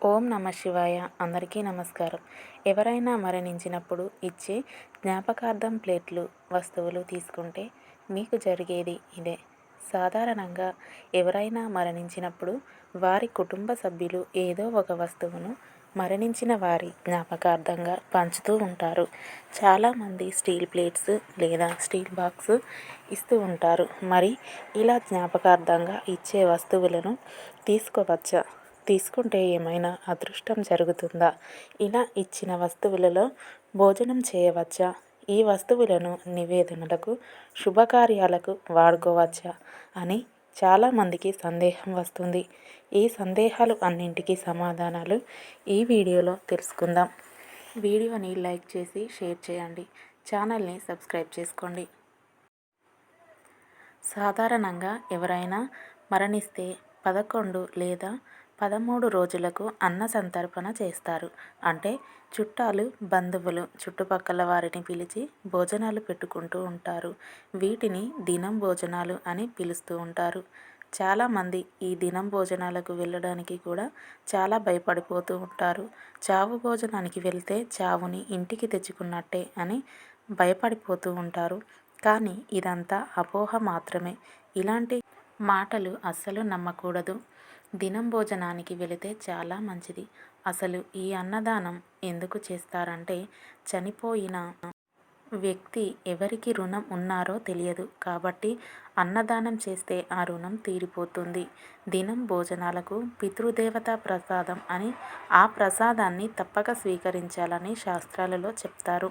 ఓం నమ శివాయ. అందరికీ నమస్కారం. ఎవరైనా మరణించినప్పుడు ఇచ్చే జ్ఞాపకార్థం ప్లేట్లు వస్తువులు తీసుకుంటే మీకు జరిగేది ఇదే. సాధారణంగా ఎవరైనా మరణించినప్పుడు వారి కుటుంబ సభ్యులు ఏదో ఒక వస్తువును మరణించిన వారి జ్ఞాపకార్థంగా పంచుతూ ఉంటారు. చాలామంది స్టీల్ ప్లేట్స్ లేదా స్టీల్ బాక్స్ ఇస్తూ ఉంటారు. మరి ఇలా జ్ఞాపకార్థంగా ఇచ్చే వస్తువులను తీసుకోవచ్చా? తీసుకుంటే ఏమైనా అదృష్టం జరుగుతుందా? ఇలా ఇచ్చిన వస్తువులలో భోజనం చేయవచ్చా? ఈ వస్తువులను నివేదనలకు శుభకార్యాలకు వాడుకోవచ్చా? అని చాలామందికి సందేహం వస్తుంది. ఈ సందేహాలు అన్నింటికీ సమాధానాలు ఈ వీడియోలో తెలుసుకుందాం. వీడియోని లైక్ చేసి షేర్ చేయండి. ఛానల్ని సబ్స్క్రైబ్ చేసుకోండి. సాధారణంగా ఎవరైనా మరణిస్తే పదకొండు లేదా పదమూడు రోజులకు అన్న సంతర్పణ చేస్తారు. అంటే చుట్టాలు బంధువులు చుట్టుపక్కల వారిని పిలిచి భోజనాలు పెట్టుకుంటూ ఉంటారు. వీటిని దినం భోజనాలు అని పిలుస్తూ ఉంటారు. చాలామంది ఈ దినం భోజనాలకు వెళ్ళడానికి కూడా చాలా భయపడిపోతూ ఉంటారు. చావు భోజనానికి వెళ్తే చావుని ఇంటికి తెచ్చుకున్నట్టే అని భయపడిపోతూ ఉంటారు. కానీ ఇదంతా అపోహ మాత్రమే. ఇలాంటి మాటలు అస్సలు నమ్మకూడదు. దినం భోజనానికి వెళితే చాలా మంచిది. అసలు ఈ అన్నదానం ఎందుకు చేస్తారంటే చనిపోయిన వ్యక్తి ఎవరికి రుణం ఉన్నారో తెలియదు. కాబట్టి అన్నదానం చేస్తే ఆ రుణం తీరిపోతుంది. దినం భోజనాలకు పితృదేవతా ప్రసాదం అని ఆ ప్రసాదాన్ని తప్పక స్వీకరించాలని శాస్త్రాలలో చెప్తారు.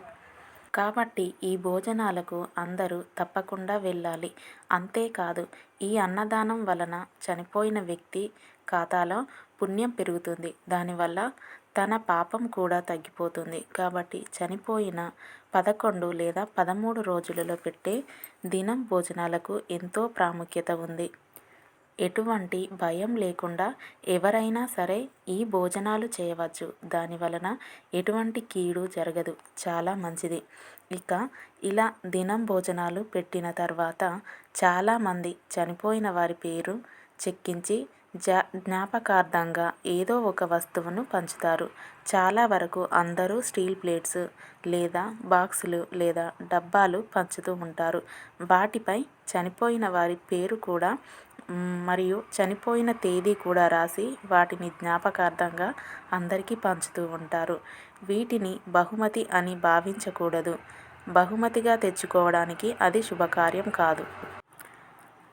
కాబట్టి ఈ భోజనాలకు అందరూ తప్పకుండా వెళ్ళాలి. అంతేకాదు ఈ అన్నదానం వలన చనిపోయిన వ్యక్తి ఖాతాలో పుణ్యం పెరుగుతుంది. దానివల్ల తన పాపం కూడా తగ్గిపోతుంది. కాబట్టి చనిపోయిన పదకొండు లేదా పదమూడు రోజులలో పెట్టే దినం భోజనాలకు ఎంతో ప్రాముఖ్యత ఉంది. ఎటువంటి భయం లేకుండా ఎవరైనా సరే ఈ భోజనాలు చేయవచ్చు. దాని వలన ఎటువంటి కీడు జరగదు. చాలా మంచిది. ఇక ఇలా దినం భోజనాలు పెట్టిన తర్వాత చాలామంది చనిపోయిన వారి పేరు చెక్కించి జా జ్ఞాపకార్థంగా ఏదో ఒక వస్తువును పంచుతారు. చాలా వరకు అందరూ స్టీల్ ప్లేట్స్ లేదా బాక్సులు లేదా డబ్బాలు పంచుతూ ఉంటారు. వాటిపై చనిపోయిన వారి పేరు కూడా మరియు చనిపోయిన తేదీ కూడా రాసి వాటిని జ్ఞాపకార్థంగా అందరికీ పంచుతూ ఉంటారు. వీటిని బహుమతి అని భావించకూడదు. బహుమతిగా తెచ్చుకోవడానికి అది శుభకార్యం కాదు.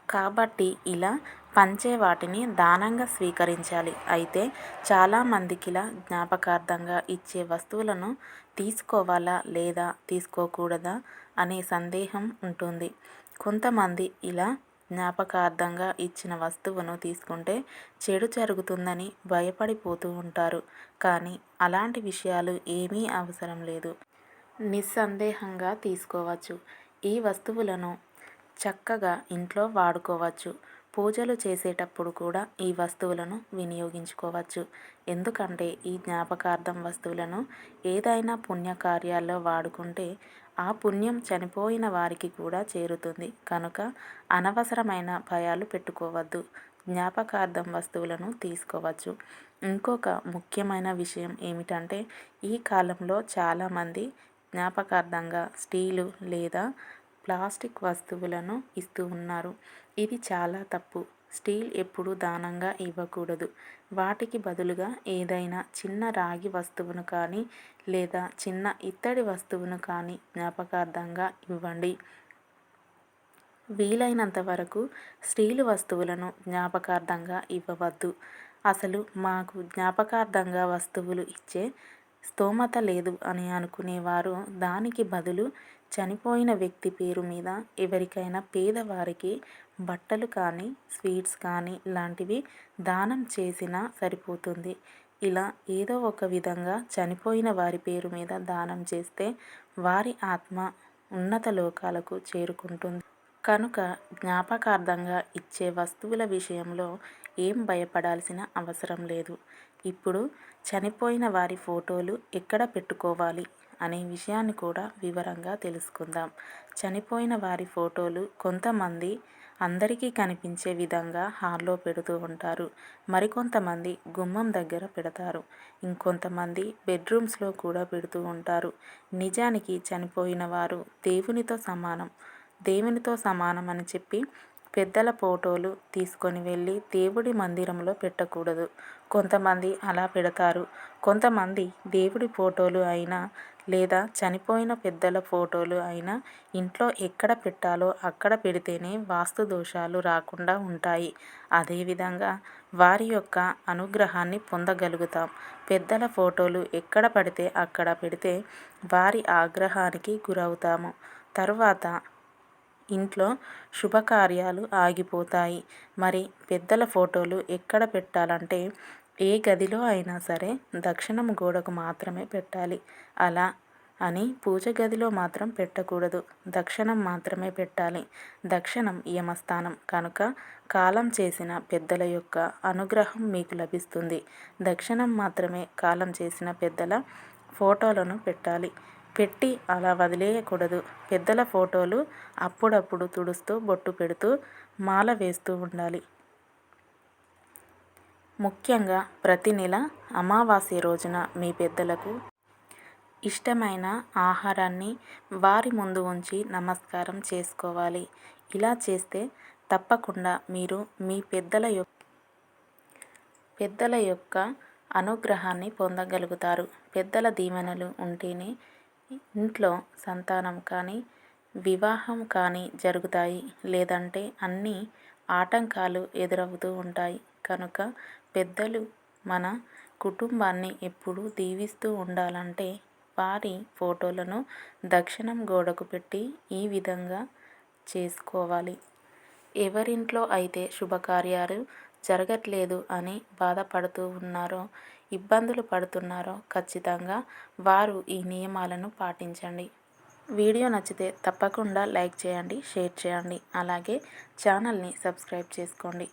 కాబట్టి ఇలా పంచే వాటిని దానంగా స్వీకరించాలి. అయితే చాలామందికి ఇలా జ్ఞాపకార్థంగా ఇచ్చే వస్తువులను తీసుకోవాలా లేదా తీసుకోకూడదా అనే సందేహం ఉంటుంది. కొంతమంది ఇలా జ్ఞాపకార్థంగా ఇచ్చిన వస్తువును తీసుకుంటే చెడు జరుగుతుందని భయపడిపోతూ ఉంటారు. కానీ అలాంటి విషయాలు ఏమీ అవసరం లేదు. నిస్సందేహంగా తీసుకోవచ్చు. ఈ వస్తువులను చక్కగా ఇంట్లో వాడుకోవచ్చు. పూజలు చేసేటప్పుడు కూడా ఈ వస్తువులను వినియోగించుకోవచ్చు. ఎందుకంటే ఈ జ్ఞాపకార్థం వస్తువులను ఏదైనా పుణ్యకార్యాల్లో వాడుకుంటే ఆ పుణ్యం చనిపోయిన వారికి కూడా చేరుతుంది. కనుక అనవసరమైన భయాలు పెట్టుకోవద్దు. జ్ఞాపకార్థం వస్తువులను తీసుకోవచ్చు. ఇంకొక ముఖ్యమైన విషయం ఏమిటంటే ఈ కాలంలో చాలామంది జ్ఞాపకార్థంగా స్టీలు లేదా ప్లాస్టిక్ వస్తువులను ఇస్తూ ఉన్నారు. ఇది చాలా తప్పు. స్టీల్ ఎప్పుడు దానంగా ఇవ్వకూడదు. వాటికి బదులుగా ఏదైనా చిన్న రాగి వస్తువును కానీ లేదా చిన్న ఇత్తడి వస్తువును కానీ జ్ఞాపకార్థంగా ఇవ్వండి. వీలైనంత వరకు స్టీల్ వస్తువులను జ్ఞాపకార్థంగా ఇవ్వవద్దు. అసలు మాకు జ్ఞాపకార్థంగా వస్తువులు ఇచ్చే స్తోమత లేదు అని అనుకునేవారు. దానికి బదులు చనిపోయిన వ్యక్తి పేరు మీద ఎవరికైనా పేదవారికి బట్టలు కానీ స్వీట్స్ కానీ ఇలాంటివి దానం చేసినా సరిపోతుంది. ఇలా ఏదో ఒక విధంగా చనిపోయిన వారి పేరు మీద దానం చేస్తే వారి ఆత్మ ఉన్నత లోకాలకు చేరుకుంటుంది. కనుక జ్ఞాపకార్థంగా ఇచ్చే వస్తువుల విషయంలో ఏం భయపడాల్సిన అవసరం లేదు. ఇప్పుడు చనిపోయిన వారి ఫోటోలు ఎక్కడ పెట్టుకోవాలి అనే విషయాన్ని కూడా వివరంగా తెలుసుకుందాం. చనిపోయిన వారి ఫోటోలు కొంతమంది అందరికీ కనిపించే విధంగా హాల్లో పెడుతూ ఉంటారు. మరికొంతమంది గుమ్మం దగ్గర పెడతారు. ఇంకొంతమంది బెడ్రూమ్స్లో కూడా పెడుతూ ఉంటారు. నిజానికి చనిపోయిన వారు దేవునితో సమానం. దేవునితో సమానం అని చెప్పి పెద్దల ఫోటోలు తీసుకొని వెళ్ళి దేవుడి మందిరంలో పెట్టకూడదు. కొంతమంది అలా పెడతారు. కొంతమంది దేవుడి ఫోటోలు అయినా లేదా చనిపోయిన పెద్దల ఫోటోలు అయినా ఇంట్లో ఎక్కడ పెట్టాలో అక్కడ పెడితేనే వాస్తు దోషాలు రాకుండా ఉంటాయి. అదేవిధంగా వారి యొక్క అనుగ్రహాన్ని పొందగలుగుతాం. పెద్దల ఫోటోలు ఎక్కడ పడితే అక్కడ పెడితే వారి ఆగ్రహానికి గురవుతాము. తరువాత ఇంట్లో శుభకార్యాలు ఆగిపోతాయి. మరి పెద్దల ఫోటోలు ఎక్కడ పెట్టాలంటే ఏ గదిలో అయినా సరే దక్షిణం గోడకు మాత్రమే పెట్టాలి. అలా అని పూజ గదిలో మాత్రం పెట్టకూడదు. దక్షిణం మాత్రమే పెట్టాలి. దక్షిణం యమస్థానం. కనుక కాలం చేసిన పెద్దల యొక్క అనుగ్రహం మీకు లభిస్తుంది. దక్షిణం మాత్రమే కాలం చేసిన పెద్దల ఫోటోలను పెట్టాలి. పెట్టి అలా వదిలేయకూడదు. పెద్దల ఫోటోలు అప్పుడప్పుడు తుడుస్తూ బొట్టు పెడుతూ మాల వేస్తూ ఉండాలి. ముఖ్యంగా ప్రతి నెల అమావాస్య రోజున మీ పెద్దలకు ఇష్టమైన ఆహారాన్ని వారి ముందు ఉంచి నమస్కారం చేసుకోవాలి. ఇలా చేస్తే తప్పకుండా మీరు మీ పెద్దల యొక్క పెద్దల యొక్క అనుగ్రహాన్ని పొందగలుగుతారు. పెద్దల దీవెనలు ఉంటేనే ఇంట్లో సంతానం కానీ వివాహం కానీ జరుగుతాయి. లేదంటే అన్నీ ఆటంకాలు ఎదురవుతూ ఉంటాయి. కనుక పెద్దలు మన కుటుంబాన్ని ఎప్పుడూ దీవిస్తూ ఉండాలంటే వారి ఫోటోలను దక్షిణం గోడకు పెట్టి ఈ విధంగా చేసుకోవాలి. ఎవరింట్లో అయితే శుభకార్యాలు జరగట్లేదు అని బాధపడుతూ ఉన్నారో ఇబ్బందులు పడుతున్నారో ఖచ్చితంగా వారు ఈ నియమాలను పాటించండి. వీడియో నచ్చితే తప్పకుండా లైక్ చేయండి షేర్ చేయండి. అలాగే ఛానల్ని సబ్స్క్రైబ్ చేసుకోండి.